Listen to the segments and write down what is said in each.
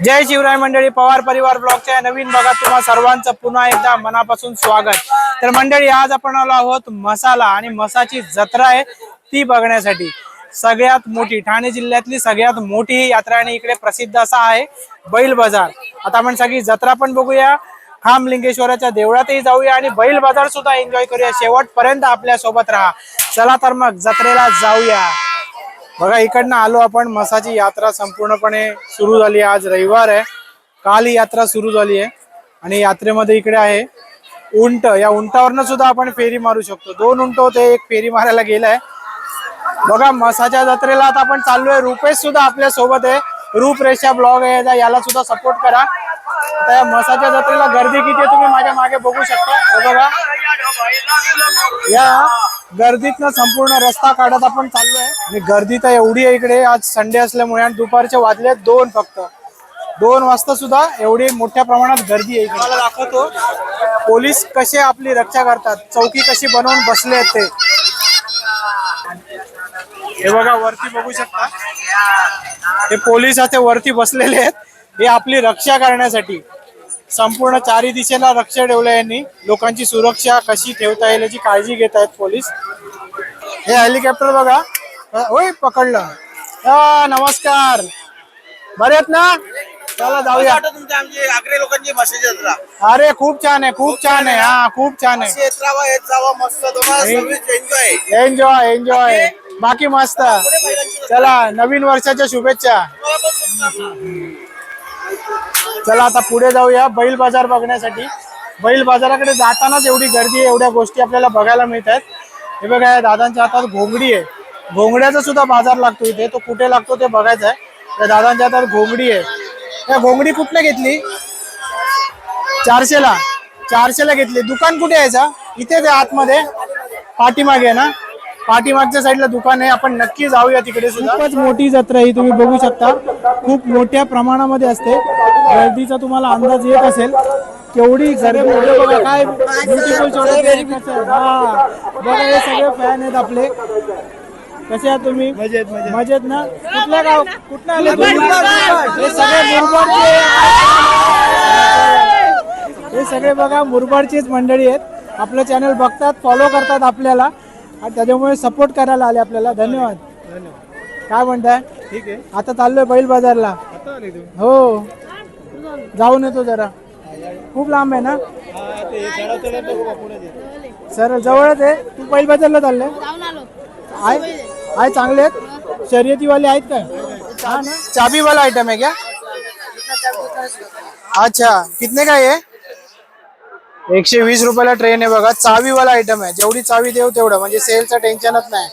जय शिवराय मंडळी पवार परिवार ब्लॉगच्या नवीन भागात तुम्हा सर्वांचं पुन्हा एकदा मनापासून स्वागत. तर मंडळी आज आपण आलो आहोत मसाला आणि मसाची जत्रा आहे ती बघण्यासाठी. सगळ्यात मोठी ठाणे जिल्ह्यातली सगळ्यात मोठी ही यात्रा आणि इकडे प्रसिद्ध असा आहे बैल बाजार. आता आपण सगळी जत्रा पण बघूया. खाम लिंगेश्वराच्या देवळातही जाऊया आणि बैल बाजार सुद्धा एन्जॉय करूया. शेवटपर्यंत आपल्यासोबत राहा. चला तर मग जत्रेला जाऊया. बघा इकडनं आलो आपण. मसाची यात्रा संपूर्णपणे सुरू झाली आहे. आज रविवार आहे. काल ही यात्रा सुरू झाली आहे. आणि यात्रेमध्ये इकडे आहे उंट. या उंटावरनं सुद्धा आपण फेरी मारू शकतो. दोन उंट होते एक फेरी मारायला गेलाय. बघा मसाच्या जत्रेला आता आपण चाललोय. रुपेश सुद्धा आपल्यासोबत आहे. रूपरेषा ब्लॉग आहे. याला सुद्धा सपोर्ट करा. आता या मसाच्या जत्रेला गर्दी किती आहे तुम्ही माझ्या मागे बघू शकता. बघा. या गर्दीतनं संपूर्ण रस्ता काढत आपण चाललोय. आणि गर्दी तर एवढी आहे इकडे. आज संडे असल्यामुळे आणि दुपारचे वाजले दोन फक्त. दोन वाजता सुद्धा एवढी मोठ्या प्रमाणात गर्दी आहे मला दाखवतो. पोलीस कसे आपली रक्षा करतात चौकी कशी बनवून बसले आहेत ते. हे बघा वरती बघू शकता. हे पोलीस असे वरती बसलेले आहेत. हे आपली रक्षा करण्यासाठी. संपूर्ण चारी दिशेला रक्ष ठेवलं यांनी. लोकांची सुरक्षा कशी ठेवता येईल याची काळजी घेत आहेत पोलीस. हे हेलिकॉप्टर बघा. होय पकडलं. नमस्कार. बरे आहेत ना? चला जाऊया. आगरे लोकांची जत्रा अरे खूप छान आहे खूप छान आहे. हा खूप छान आहे. एन्जॉय एन्जॉय बाकी? मस्त. चला नवीन वर्षाच्या शुभेच्छा. चला आता पुढे जाऊया बैल बाजार बघण्यासाठी. बैल बाजाराकडे जातानाच एवढी गर्दी आहे एवढ्या गोष्टी आपल्याला बघायला मिळत आहेत हे बघा या दादांच्या हातात घोंगडी आहे. घोंगड्याचा सुद्धा बाजार लागतो इथे. तो कुठे लागतो ते बघायचं आहे. त्या दादांच्या हातात घोंगडी आहे. या घोंगडी कुठनं घेतली? चारशेला. चारशेला घेतली. दुकान कुठे यायचा इथेच आहे आतमध्ये. पाठीमागे ना? पाठीमागच्या साईडला दुकान आहे. आपण नक्की जाऊया तिकडे सुद्धा. खूपच मोठी जत्रा ही तुम्ही बघू शकता. खूप मोठ्या प्रमाणामध्ये असते. गर्दीचा तुम्हाला अंदाज येत असेल. केवढी गर्दी म्हणजे बघा काय ब्युटिफुल हा. बघा हे सगळे फॅन आहेत आपले. कसे आहात तुम्ही? मजेत मजेत. ना? कुठल्या गाव? कुठल्या आले तुम्ही? हे सगळे मुरबाडचे हे सगळे बघा मुरबाडचीच मंडळी आहेत. आपलं चॅनल बघतात फॉलो करतात आपल्याला. आणि त्याच्यामुळे सपोर्ट करायला आले आपल्याला. धन्यवाद. काय म्हणताय? ठीक आहे. आता चाललोय बैल बाजारला. हो. जाऊन येतो जरा. खूप लांब आहे ना? सर जवळच आहे. तू बैल बाजारला चाललंय जाऊन आलो. आहे? आहे चांगले आहेत? शर्यतीवाले आहेत काय? हा ना? चाबी वाला आइटम है क्या? अच्छा कितने का ये? एकशे वीस रुपयाला ट्रेन आहे बघा. चावी वाला आइटम आहे. जेवढी चावी देऊ तेवढं. म्हणजे सेलचं टेन्शनच नाही.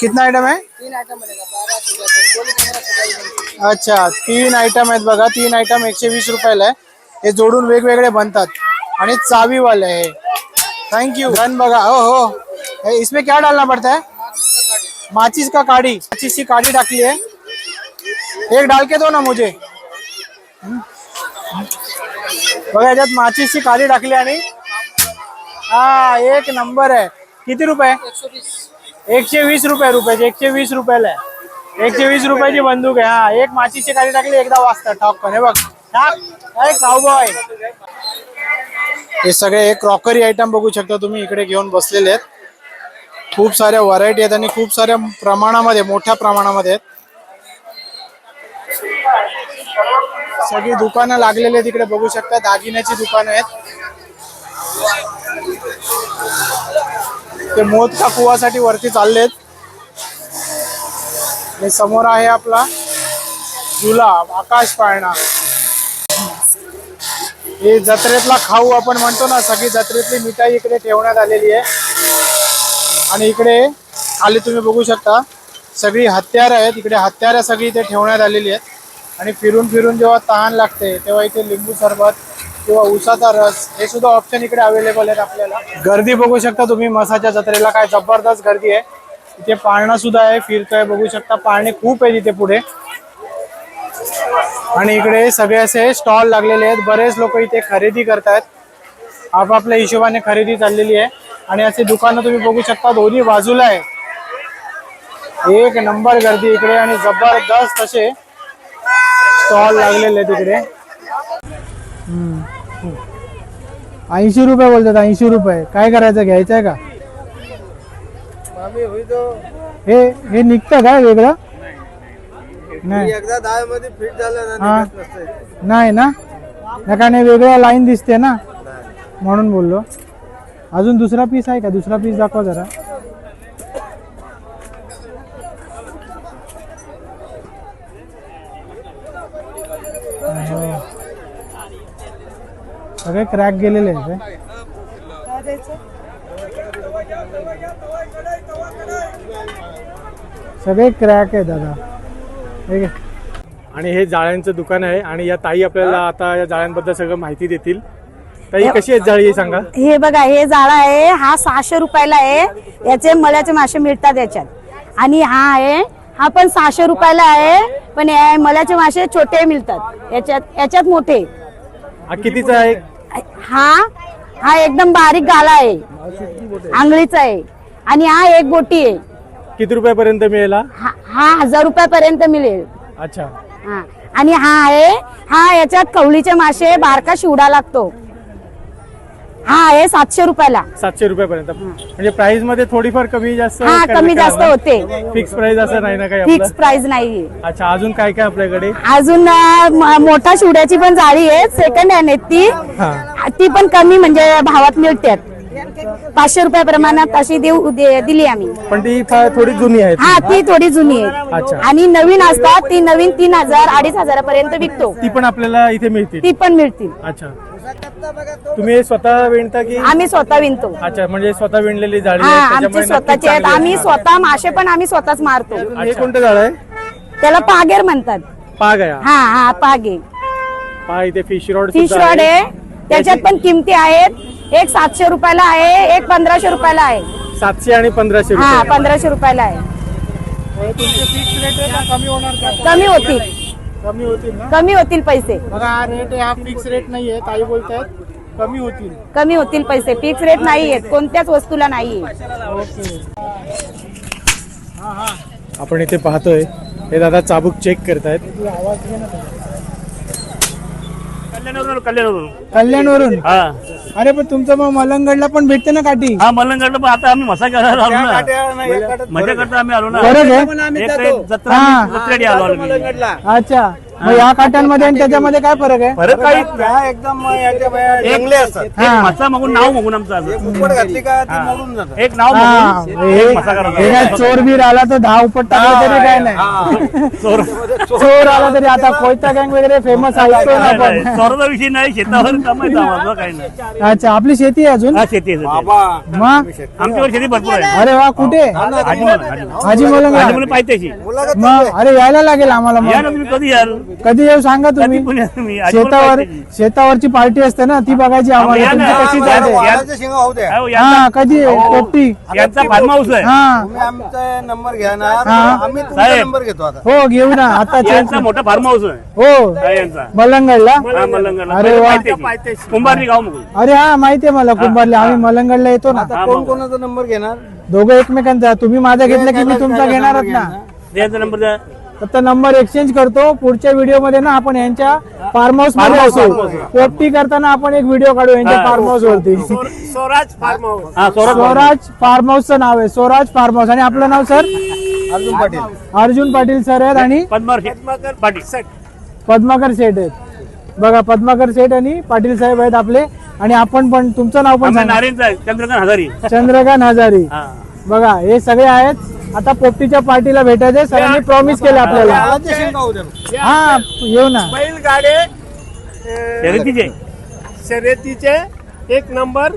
कितना आइटम आहे? अच्छा तीन आइटम आहेत बघा. तीन आइटम एकशे वीस रुपयाला आहे. हे जोडून वेगवेगळे बनतात. आणि चावीवाले आहे थँक्यू गन बघा. हो हो. इसमें क्या डालना पड़ता है? माचिस का काड़ी माचिस की काड़ी डाकली है. एक डाल के दो ना मुझे. बघा याच्यात माचीसची काली टाकली आणि हा एक नंबर आहे. किती रुपये? एकशे वीस रुपये रुपयाची एकशे वीस रुपयाला आहे. एकशे वीस रुपयाची बंदूक आहे. हा एक माचीसची काली टाकली एकदा वाजता टॉक पण. हे बघ काउबॉय हे सगळे क्रॉकरी आयटम बघू शकता तुम्ही इकडे घेऊन बसलेले आहेत. खूप साऱ्या व्हरायटी आहेत आणि खूप साऱ्या प्रमाणामध्ये मोठ्या प्रमाणामध्ये आहेत. सगळी दुकानं लागलेली आहेत इकडे बघू शकता दागिन्याची दुकानं आहेत. ते मोद कुवासाठी वरती चाललेत. आणि समोर आहे आपला झुला आकाश पाळणा. हे जत्रेतला खाऊ आपण म्हणतो ना सगळी जत्रेतली मिठाई इकडे ठेवण्यात आलेली आहे. आणि इकडे खाली तुम्ही बघू शकता सगळी हत्यारं आहेत इकडे हत्यारं सगळी इथे ठेवण्यात आलेली आहेत. आणि फिरून फिरून जेव्हा तहान लागते तेव्हा इथे लिंबू सरबत किंवा उसाचा रस हे सुद्धा ऑप्शन इकडे अवेलेबल आहेत आपल्याला. गर्दी बघू शकता तुम्ही मसाच्या जत्रेला काय जबरदस्त गर्दी आहे. इथे पाळणा सुद्धा आहे फिरतोय बघू शकता पाळणे खूप आहे तिथे पुढे. आणि इकडे सगळे असे स्टॉल लागलेले आहेत बरेच लोक इथे खरेदी करतायत. आपापल्या हिशोबाने खरेदी चाललेली आहे. आणि असे दुकानं तुम्ही बघू शकता दोन्ही बाजूला आहे. एक नंबर गर्दी इकडे आणि जबरदस्त असे स्टॉल लागलेले तिकडे. ऐंशी रुपये बोलतात ऐंशी रुपये. काय करायचं घ्यायचं आहे का? हे हे निघतं काय वेगळं? नाही. एकदा दहा मध्ये फिट झालं हा. नाही ना? नका नाही वेगळ्या लाईन दिसते ना? म्हणून बोललो. अजून दुसरा पीस आहे का? दुसरा पीस दाखवा जरा हो. सगळे क्रॅक गेलेले आहेत हे. सगळे क्रॅक आहे दादा. हे घे. आणि हे जाळ्यांचं दुकान आहे आणि या ताई आपल्याला आता या जाळ्यांबद्दल सगळं माहिती देतील. ताई कशी आहेत जाळी हे सांगा. हे बघा हे जाळा आहे हा सहाशे रुपयाला आहे. याचे मल्याचे मासे मिळतात याच्यात. आणि हा आहे हा पण सहाशे रुपयाला आहे पण हे मल्याचे मासे छोटे मिळतात. याच्यात याच्यात मोठे. हा कितीचा आहे? हा हा एकदम बारीक गाला आहे. आंगळीचा आहे. आणि हा एक बोटी आहे. किती रुपयापर्यंत मिळेल हा? हा हा हजार रुपयापर्यंत मिळेल. अच्छा. हा. आणि हा आहे हा याच्यात कवळीचे मासे बारका शिवडा लागतो. हा आहे सातशे रुपयाला. सातशे रुपयापर्यंत. म्हणजे प्राइसमध्ये थोडीफार कमी जास्त हा कमी जास्त होते. फिक्स प्राइस असं नाही ना काही फिक्स प्राइस नाहीये अच्छा अजून काय काय आपल्याकडे? अजून अं, म- मोठा शिवड्याची पण जाळी आहे. सेकंड हँड आहे ती. हा. ती पण कमी म्हणजे भावात मिळतात पाचशे रुपया प्रमाणात अशी देऊ दे- दिली आम्ही. पण ती थोडी जुनी आहे हा ती थोडी जुनी अच्छा. आहे आणि नवीन असतात ती नवीन तीन हजार अडीच हजारापर्यंत विकतो. ती पण आपल्याला इथे मिळतील. ती पण मिळतील. अच्छा. तुम्ही स्वतः विणता की? आम्ही स्वतः विणतो. अच्छा म्हणजे स्वतः विणलेली हा आहे, आमची स्वतःची आहेत. आम्ही. स्वतः मासे पण आम्ही स्वतःच मारतो. हे कोणतं जाळ आहे? त्याला पागेर म्हणतात. पाग आहे हा. हा हा पागे पहा इथे फिश रॉड फिश रॉड आहे. त्याच्यात पण किमती आहेत. एक सातशे रुपयाला आहे एक पंधराशे रुपयाला आहे. सातशे आणि पंधराशे हा रुपये पंधराशे रुपयाला आहे. तुमचे फिक्स रेट आहे का? कमी होणार का? कमी होतील. कमी होतील ना? कमी होतील पैसे. बघा हा रेट आहे हा फिक्स रेट नाहीये ताई बोलतायत. कमी होतील. कमी होतील पैसे. फिक्स रेट नाही आहेत कोणत्याच वस्तूला नाही ओके. आपण इथे पाहतोय. हे दादा चाबूक चेक करतायत. कल्याणवरून हा. अरे पण तुमचं मग मलंगडला पण भेटते ना काठी? हा मलंगडला पण आता आम्ही मसा करायला आलो ना. मजा करता आम्ही आलो ना. आहे? एक जत्रा हा. जत्रेडी आलो आम्ही. अच्छा. मग या काट्यांमध्ये आणि त्याच्यामध्ये काय फरक आहे? फरक काही त्या एकदम याच्या बाया जंगले असतात. एक हा. मसा मागून नाव मागून आमचं असं. कुपड घातली का ती मोडून जातात. एक नाव हा मागून हे. एक मसा करायला हे काय चोर बीर आला तर दहा उपट टाकलं तरी काय नाही. चोर. चोर आला तरी आता कोयता गँग वगैरे फेमस ऐकतो ना. आपण. चोराचा विषय नाही शेतावर कमायचं आम्हाला काही नाही. अच्छा आपली शेती आहे अजून? हा शेती आहे शेती. मग आमच्याकडे शेती भरपूर आहे. अरे वा कुठे? हाजी म्हणून, म्हणून. म्हणून पाहिजे मग अरे यायला लागेल आम्हाला या ना मग तुम्ही कधी याल? कधी येऊ सांगा तुम्ही? शेतावर. शेतावरची पार्टी असते ना ती बघायची आम्हाला. ना, तुमची कशी ना, जाते? शिंगा होऊ द्या. हा कधी? पोपटी यांचा फार्म हाऊस आहे. हा. तुम्ही आमचा नंबर हा. आम्ही तुमचा साहेब. नंबर घेतो आता. हो घेऊ ना. आता मोठा फार्म हाऊस आहे. हो. हा, यांचा? मलंगडला? हा, मलंगडला. अरे वा. गाव अरे हा माहितीये मला कुंभारले. आम्ही मलंगडला येतो ना. हा, कोण मग. कोणाचा नंबर घेणार? दोघं एकमेकांचा. तुम्ही माझा घेतला की मी तुमचा घेणारच ना. यांचा नंबर द्या. आता नंबर एक्सचेंज करतो. पुढच्या व्हिडिओमध्ये ना आपण यांच्या फार्म हाऊसमध्ये असू. पोपटी करताना आपण एक व्हिडिओ काढू यांच्या. फार्म हाऊस वरती. हा स्वराज स्वराज फार्म हाऊसचं नाव आहे. स्वराज फार्म हाऊस आणि आपलं नाव सर? अर्जुन पाटील. अर्जुन पाटील सर आहेत. आणि पद्मावर पाटील. पद्माकर सेठ आहेत. बघा पद्माकर सेठ आणि पाटील साहेब आहेत आपले. आणि आपण पण तुमचं नाव पण सांगा. चंद्रकांत हजारी. चंद्रकांत हजारी. हा. बघा हे सगळे आहेत. आता पोपटीच्या पार्टीला भेटायचे सरांनी प्रॉमिस केलं आपल्याला. हा येऊ ना. बैलगाडे शर्यतीचे. शर्यतीचे. एक नंबर.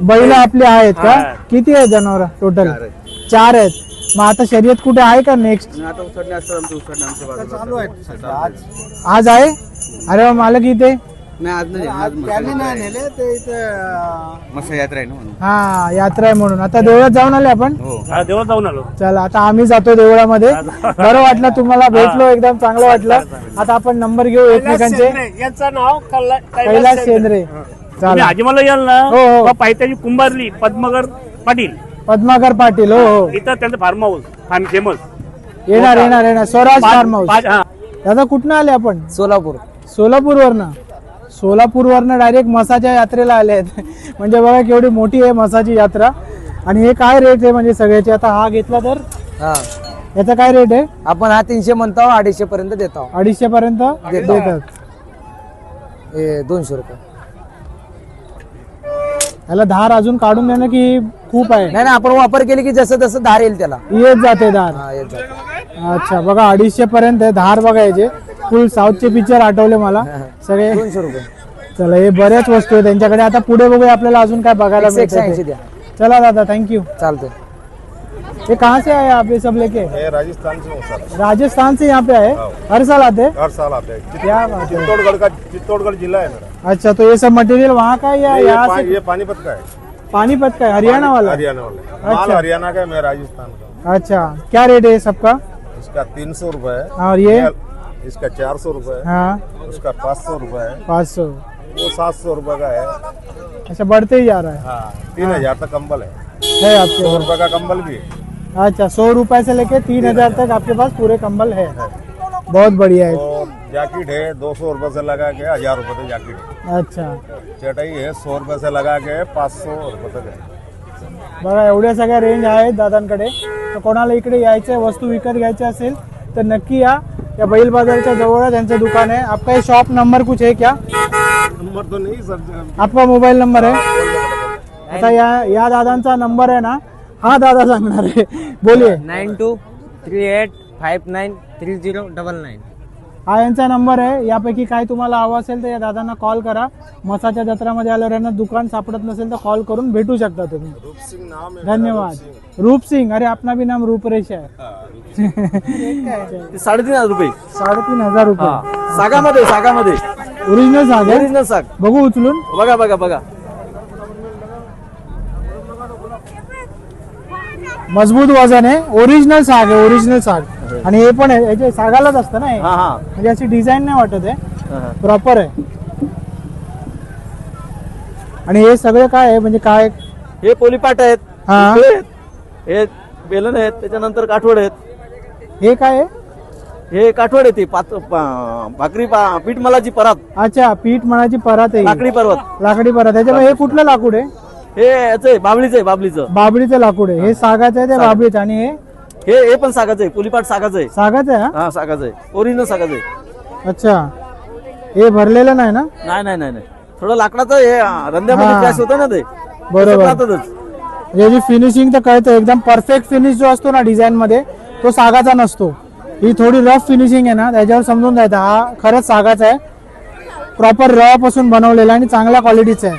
बैल आपले आहेत का. किती आहेत जनावर टोटल चार आहेत. मग आता शर्यत कुठे आहे का नेक्स्ट. आज आज आहे? अरे वा, मालक इथे. नाही आज नाही आज त्यांनी नाही नेले ते इथे मसा यात्रा आहे ना म्हणून. हा यात्रा आहे म्हणून. आता देवळात जाऊन आले आपण? हो. हा देवात जाऊन आलो. चला आता आम्ही जातो देवळामध्ये. बरं वाटलं तुम्हाला भेटलो एकदम चांगलं वाटलं. आता आपण नंबर घेऊ एकमेकांचे. यांचं नाव कल्ला- कैलास शेंद्रे. तुम्ही चला. हाजीमाला याल ना हो, हो. मग पायथ्याची कुंभारली पद्मगर पाटील. पद्माकर पाटील हो हो. इथं त्यांचं फार्म हाऊस फार्म फेमस येणार येणार येणार. स्वराज फार्म हाऊस हा. दादा कुठनं आले आपण? सोलापूर. सोलापूरवरनं. सोलापूरवरनं डायरेक्ट मसाच्या यात्रेला आले आहेत. म्हणजे बघा केवढी मोठी आहे मसाची यात्रा. आणि हे काय रेट आहे म्हणजे सगळ्याचे? आता हा घेतला तर? हा. याचा काय रेट आहे? आपण हा तीनशे म्हणतो अडीचशे पर्यंत देतो अडीचशे पर्यंत देतात. हे दोनशे रुपये. याला धार अजून काढून देणं की खूप आहे? नाही आपण वापर केली की जसं तसं धार येईल त्याला. येत जाते धार. हा येत जातं. अच्छा बघा अडीचशे पर्यंत आहे धार बघायचे. फुल साऊथचे पिक्चर आठवले मला. सगळे दोनशे रुपये. चला हे बऱ्याच वस्तू आहे त्यांच्याकडे आता पुढे बघूया आपल्याला अजून काय बघायला एकशे ऐंशी द्या. चला दादा थँक्यू चालतंय. ये कहाँ से आए आप ये सब लेके? राजस्थान से हूँ सर. राजस्थान से यहाँ पे आए? हर साल आते हैं? हर साल आते हैं. क्या बात है। चित्तौड़गढ़ का चित्तौड़गढ़ जिला है मेरा. अच्छा तो ये सब मटेरियल वहाँ का है या ये, यहाँ पा, से ये पानीपत का है. पानीपत का है? हरियाणा वाला? हरियाणा वाला माल हरियाणा का है मैं राजस्थान का अच्छा क्या रेट है सबका? हूँ। इसका तीन सौ रूपये है। और ये इसका चार सौ रुपये हाँ। उसका पाँच सौ रुपये है। पाँच सौ। वो सात सौ रुपये का है। अच्छा बढ़ते ही जा रहा है। हाँ तीन हज़ार तक कंबल है। है आपके सौ रुपये का कंबल भी है। अच्छा सौ रुपए से लेके तीन हज़ार तक आपके पास पूरे कंबल है। बहुत बढ़िया है। जैकेट है दो सौ रुपये से लगा के हज़ार रुपये तक जैकेट है। अच्छा। चटाई है सौ रुपये से लगा के पाँच सौ रुपये तक है। बघा एवढ्या सगळ्या रेंज आहेत दादांकडे. तर कोणाला इकडे यायचं वस्तू विकत घ्यायचे असेल तर नक्की या. या बैल बाजारच्या जवळच यांचं दुकान आहे. आपका ये शॉप नंबर कुछ है क्या? नंबर तो नहीं सर आपका मोबाईल नंबर आहे आता या या दादांचा नंबर आहे ना हा दादा सांगणार आहे. बोलिये nine two three eight five nine three zero double nine. हा यांचा नंबर आहे. यापैकी काय तुम्हाला हवं असेल तर या दादांना कॉल करा. मसाच्या जत्रामध्ये आल्यावर यांना दुकान सापडत नसेल तर कॉल करून भेटू शकता तुम्ही. धन्यवाद. रूप सिंग. अरे अपना भी नाम रूपरेश आहे. साडेतीन हजार रुपये. साडेतीन हजार रुपये. सागामध्ये सागामध्ये. ओरिजिनल साग ओरिजिनल साग. बघू उचलून. बघा बघा बघा. मजबूत वजन आहे. ओरिजिनल साग आहे ओरिजिनल साग. आणि हे पण आहे याचे सागालाच असतं ना हे. हा हा. म्हणजे अशी डिझाईन नाही वाटत आहे. प्रॉपर आहे. आणि हे सगळे काय आहे? म्हणजे काय? हे पोलीपाट आहेत हा. आहेत, हे बेलन आहेत त्याच्यानंतर काठवड आहेत. हे काय आहे? हे काठवड येते पात पा- भाकरी पा- पीठ मलाची परात. अच्छा पीठ मणाची परात आहे. लाकडी पर्वत लाकडी परात. त्याच्यामुळे हे कुठलं लाकूड आहे? हे याचं आहे बाबळीचं आहे बाबलीचं बाबरीचं लाकूड आहे. हे सागाचं आहे ते बाबरीचं आणि हे? हे हे पण सागाचं आहे. पोलीपाट सागाचं आहे. सागाचं आहे हा? हा सागाचं आहे. ओरिजिनल सागाचं आहे. अच्छा. हे भरलेलं नाही ना? नाही नाही नाही नाही. थोडं लाकडाचं हे आ, रंध्यामध्ये हा. होतं ना ते. बरोबर. राहतातच. याची फिनिशिंग तर कळतं. एकदम परफेक्ट फिनिश जो असतो ना डिझाईन मध्ये तो सागाचा नसतो. ही थोडी रफ फिनिशिंग आहे ना त्याच्यावर समजून जायचं हा खरंच सागाचा आहे. प्रॉपर र पासून बनवलेला आणि चांगल्या क्वालिटीचा आहे.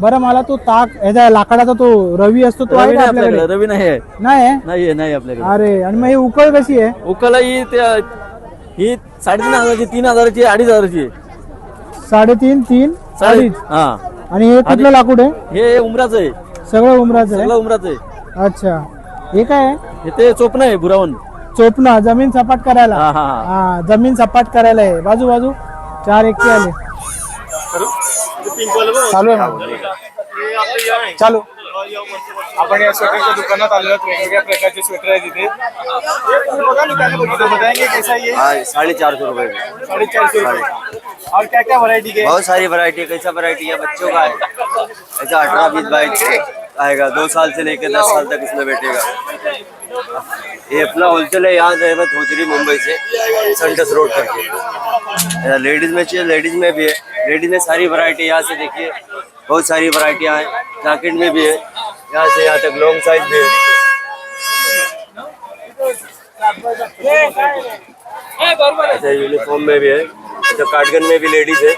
बरं मला तो ताक ह्याचा लाकडाचा तो रवी असतो तो आहे रवी का नाही आपल्याकडे? आपल्याकडे रवी नाही आहे. नाही आहे? नाही आहे नाही आहे आपल्याकडे. अरे आणि मग ही उकळ कशी आहे? उकला ही त्या- ही साडेतीन हजाराची तीन हजाराची आहे, अडीच हजाराची आहे. साडेतीन तीन साडे अडीच? हा. आणि हे कुठलं लाकूड आहे? हे उमराचं आहे. सगळं उमराचं सगळं आहे उमराचं आहे. अच्छा. हे काय आहे? हे ते चोपणं आहे बुरावन. चोपणं जमीन सपाट करायला. हा हा हा. हा जमीन सपाट करायला आहे. बाजू बाजू. चार एकटे आले. चालू आहे. चालू. आपण या स्वेटरच्या दुकानात आलो आहोत. वेगवेगळ्या प्रकारचे स्वेटर आहेत इथे. बघा ना त्याला बघितलं बताएंगे कैसा ये हाँ साढ़े चार सौ रुपए साढ़े चार सौ रुपये और क्या क्या वैरायटी के? बहुत सारी वैरायटी है। कैसा वैरायटी है? बच्चों का है। ऐसा अठारह बीस बाईस आएगा। दो साल से लेकर दस साल तक इसमें बैठेगा। ये अपना होलसेल है, यहाँ से थोचरी मुंबई से संटस रोड करके। लेडीज़ में चाहिए लेडीज़ में भी है। लेडीज़ में सारी वैरायटी यहाँ से देखिए, बहुत सारी वैरायटियाँ हैं। जैकेट में भी है, यहाँ से यहाँ तक लॉन्ग साइज़ भी है। ऐसा यूनिफॉर्म में भी है, ऐसा कार्डगन में भी लेडीज़ है।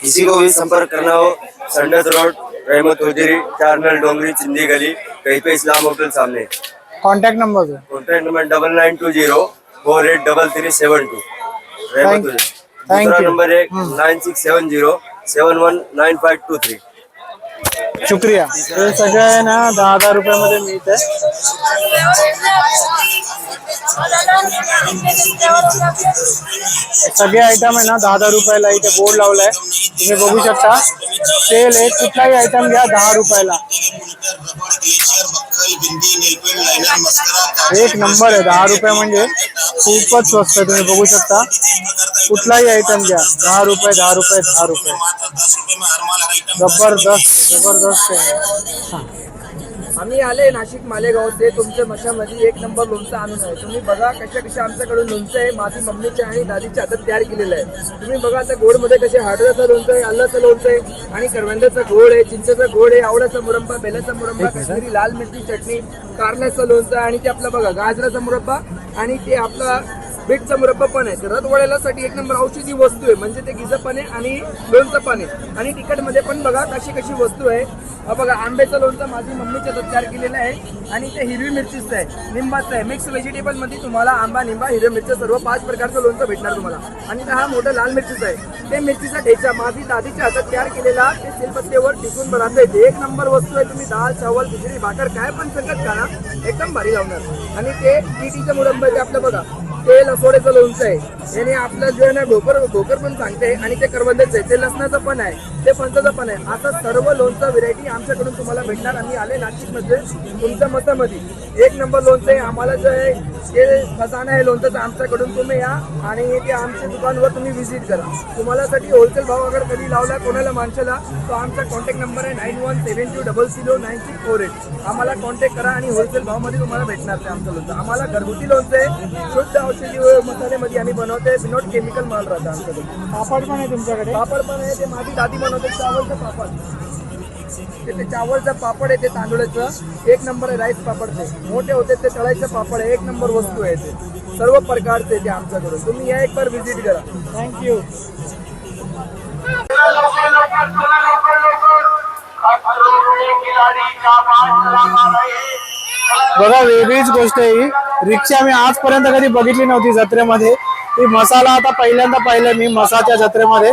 किसी को भी संपर्क करना हो Sandhurst road Rahmat hosiery Char Nal Dongri चिंदी गली कहीं पे इस्लाम होटल सामने। कॉन्टॅक्ट नंबर दो। Contact number double nine two zero four eight double three seven two Rahmat hosiery. Thank दूसरा you. नंबर है nine six seven zero seven one nine five two three शुक्रिया। हे सगळं आहे ना दहा दहा रुपयामध्ये मिळत सगळे आयटम आहे ना दहा दहा रुपयाला इथे बोर्ड तुम्ही बघू शकता. सेल आहे, कुठलाही आयटम घ्या, दहा रुपयाला. एक नंबर आहे, दहा रुपये म्हणजे खूपच स्वस्त आहे. तुम्ही बघू शकता. कुठलाही आयटम घ्या, दहा रुपये दहा रुपये दहा रुपये. ज़बरदस्त. जबरदस्त आहे. आम्ही आले नाशिक मालेगावचे तुमच्या मशामध्ये एक नंबर लोणचं आणून आहे. तुम्ही बघा कशा कशा आमच्याकडून लोणचं आहे. माझी मम्मीच्या आणि दादीच्या हातात तयार केलेलं आहे. तुम्ही बघा आता गोडमध्ये कसे हळदचं लोणचं आहे आल्याचं लोणचं आहे आणि करवंदाचा गोड आहे चिंचेचा गोड आहे आवळ्याचा मुरंबा बेलाचा मुरंबा काश्मीरी लाल मिरची चटणी कारल्याचं लोणचं आणि ते आपलं बघा गाजराचा मुरब्बा आणि ते आपला बीटचा मुरब्बा पण आहे. रथ वळेलासाठी एक नंबर औषधी वस्तू आहे. म्हणजे ते गिजं पाणी आहे आणि लोणचं पण आहे आणि तिखटमध्ये पण बघा कशी कशी वस्तू आहे. बघा आंब्याचं लोणचं माझी मम्मीच्या तयार केलेलं आहे. आणि ते हिरवी मिरचीचं आहे. निंबाचं आहे. मिक्स व्हेजिटेबलमध्ये तुम्हाला आंबा निंबा हिरव्या मिरचं सर्व पाच प्रकारचं लोणचं भेटणार तुम्हाला. आणि हा मोठा लाल मिरचीचं आहे. ते मिरचीचा ठेचा माझी दादीच्या हातात तयार केलेला. ते सेलपत्तेवर टिकून बनवता येते एक नंबर वस्तू आहे. तुम्ही दाल चावल खिचडी भाकर काय पण संकट खाना एकदम भारी लावणार. आणि ते पिटीचं मुरंब आहे ते आपलं बघा. ते लसोड्याचं लोणचं आहे याने आपलं जे आहे ना भोकर भोकर पण सांगते आणि ते करवंदाचं आहे ते लसणाचं पण आहे ते फणसाचं पण आहे. आता सर्व लोणचं व्हेरायटी आमच्याकडून तुम्हाला भेटणार. आम्ही आले नाशिकमध्ये तुमच्या मतामध्ये. एक नंबर लोणचं आहे. आम्हाला जे आहे ते खजाना आहे लोणचं आमच्याकडून तुम्ही या आणि ते आमच्या दुकानवर तुम्ही व्हिजिट करा. तुम्हालासाठी होलसेल भाव अगर कधी लावला कोणाला माणसाला तो आमचा कॉन्टॅक्ट नंबर आहे nine one seven two double zero nine six four eight आम्हाला कॉन्टॅक्ट करा आणि होलसेल भावमध्ये तुम्हाला भेटणार ते आमचं लोणचं. आम्हाला घरगुती लोणचं आहे. शुद्ध औषधी मसाल्यामध्ये आम्ही बनवतो. विनोट केमिकल माल राहतं आमच्याकडे. पापड पण आहे तुमच्याकडे? पापड पण आहे ते माझी दादी बनवते चावलचं पापड. ते ते चावलचं पापड आहे ते तांदूळाचं. एक नंबर आहे राईस पापड ते मोठे होते ते तळायचं पापड आहे एक नंबर वस्तू आहे ते. सर्व प्रकारचे ते आमच्याकडून. तुम्ही या एक बार व्हिजिट करा. थँक्यू बघा वेगळीच गोष्ट आहे ही. रिक्षा मी आजपर्यंत कधी बघितली नव्हती जत्रेमध्ये. ही मसाला आता पहिल्यांदा पाहिलं मी मसाच्या जत्रेमध्ये.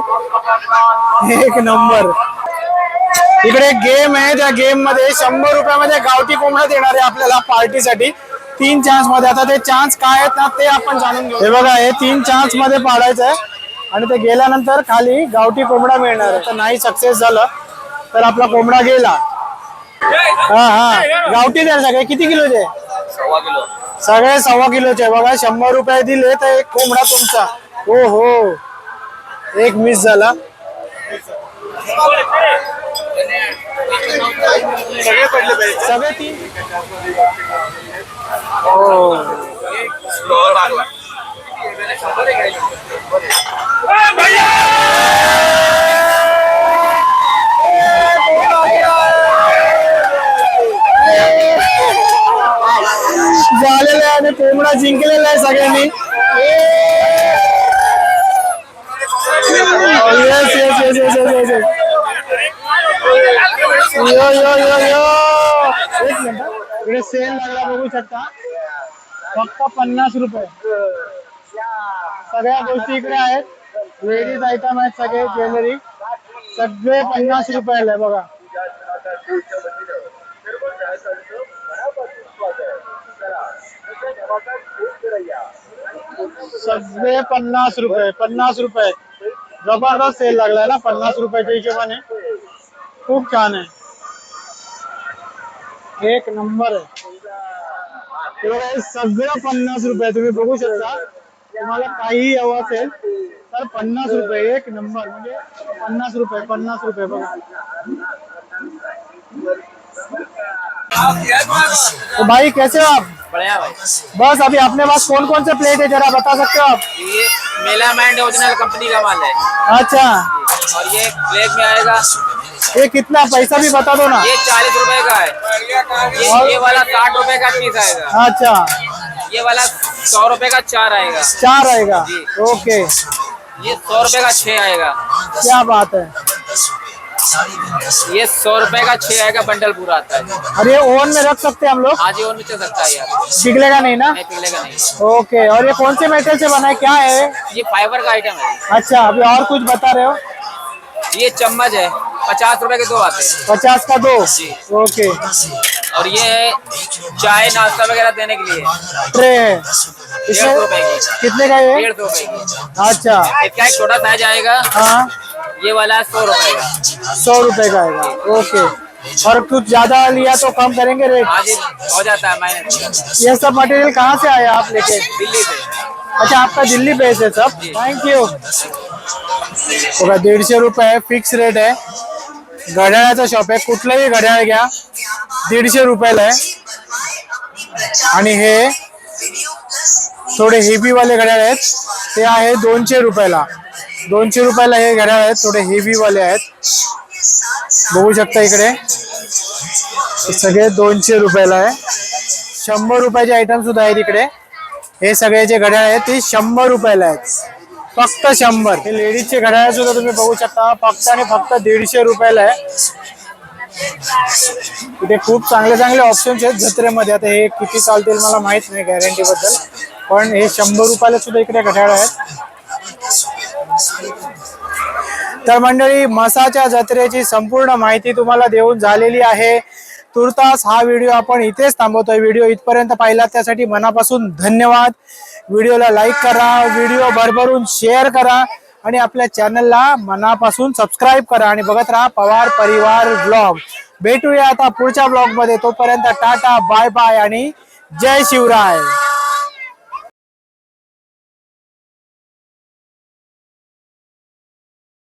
एक नंबर. इकडे गेम आहे त्या गेममध्ये शंभर रुपयामध्ये गावठी कोंबडा देणार आहे आपल्याला पार्टीसाठी तीन चान्समध्ये. आता ते चान्स काय आहेत ना ते आपण जाणून घेऊ. हे बघा हे तीन चान्समध्ये पाडायचं आहे आणि ते गेल्यानंतर खाली गावठी कोंबडा मिळणार आहे. तर नाही सक्सेस झालं तर आपला कोंबडा गेला. हा हा. गावठी द्या सगळे. किती किलोचे सगळे सव्वा किलोचे बघा शंभर रुपये दिले तर एक कोंबडा तुमचा. हो हो. एक मिस झाला. सगळे पडले पाहिजे सगळे तीन हो झालेलं आहे आणि कोंबडा जिंकलेला आहे सगळ्यांनी yes yes yes yes yes yes yo yo yo yo एक मिनिट सेल रुपये सगळ्या गोष्टी इकडे लेडीज़ आयटम आहेत सगळे ज्वेलरी सगळे पन्नास रुपयाला बघा सगळे पन्नास रुपये पन्नास रुपये। ज़बरदस्त सेल लागलाय ना, पन्नास रुपयाच्या हिशोबाने खूप छान आहे एक नंबर आहे हे हे सगळं पन्नास रुपये, तुम्ही बघू शकता। तुम्हाला काही हवं असेल, तर पन्नास रुपये, एक नंबर, म्हणजे पन्नास रुपये पन्नास रुपये बघा। तो भाई, कैसे हो आप? बढ़िया भाई। बस अभी अपने पास कौन कौन से प्लेट है जरा बता सकते हो आप? ये मेला मैंड ओरिजिनल कंपनी का माल है। अच्छा। और ये ब्लैक में आएगा। ये कितना पैसा भी बता दो ना। ये चालीस रुपए का है। ये ये वाला साठ रुपए का पीस आएगा। अच्छा। ये वाला सौ रुपए का चार आएगा। चार आएगा। ओके। ये सौ रुपए का छह आएगा। क्या बात है। ये सौ रुपए का छह आएगा बंडल पूरा आता है। और ये ओवन में रख सकते हैं हम लोग? आज ही और में चल सकता है यार। पिघलेगा नहीं ना? नहीं पिघलेगा नहीं। ओके और ये कौन से मेटल से बना है? क्या है ये? फाइबर का आइटम है। अच्छा अभी और कुछ बता रहे हो? ये चम्मच है। पचास रुपए के दो आते हैं। पचास का दो? ओके। और ये है चाय नाश्ता वगैरह देने के लिए। ट्रे। है इसमें कितने का ये? डेढ़ सौ रुपए की। अच्छा। इसका एक छोटा साइज़ आएगा? हाँ। ये वाला सौ रुपए का। सौ रुपए का आएगा। ओके। और कुछ ज़्यादा लिया तो कम करेंगे रेट? हो जाता है माइनस ये सब मटेरियल कहाँ से आया आप लेके? दिल्ली से। अच्छा आपका दिल्ली बेस है सब? थँक यू बघा दीडशे रुपये फिक्स रेट आहे घड्याळाचा शॉप आहे कुठलंही घड्याळ घ्या दीडशे रुपयाला आहे आणि हे थोडे हेवी वाले घड्याळ आहेत ते आहे दोनशे रुपयाला. दोनशे रुपयाला हे घड्याळ आहेत थोडे हेवी वाले आहेत. बघू शकता इकडे. सगळे दोनशे रुपयाला आहे. शंभर रुपयाचे आयटम सुद्धा आहेत इकडे. हे सगळे जे घड्याळ आहेत ते शंभर रुपयाला आहेत. फक्त शंभर. हे लेडीजचे घड्याळ सुद्धा तुम्ही बघू शकता. फक्त आणि फक्त दीडशे रुपयाला आहे. इथे खूप चांगले चांगले ऑप्शन्स आहेत जत्रेमध्ये. आता हे किती चालतील मला माहीत नाही गॅरंटी बद्दल. पण हे शंभर रुपयाला सुद्धा इकडे घड्याळ आहेत. तर मंडळी मसाच्या जत्रेची संपूर्ण माहिती तुम्हाला देऊन झालेली आहे. तुर्तास हा व्हिडिओ आपण इथेच थांबवतोय. व्हिडिओ इथपर्यंत पाहिला त्यासाठी मनापासून धन्यवाद. व्हिडिओला लाईक करा व्हिडिओ भरभरून शेअर करा आणि आपल्या चॅनलला मनापासून सबस्क्राईब करा आणि बघत राहा पवार परिवार ब्लॉग भेटूया आता पुढच्या ब्लॉगमध्ये तोपर्यंत टाटा बाय बाय आणि जय शिवराय.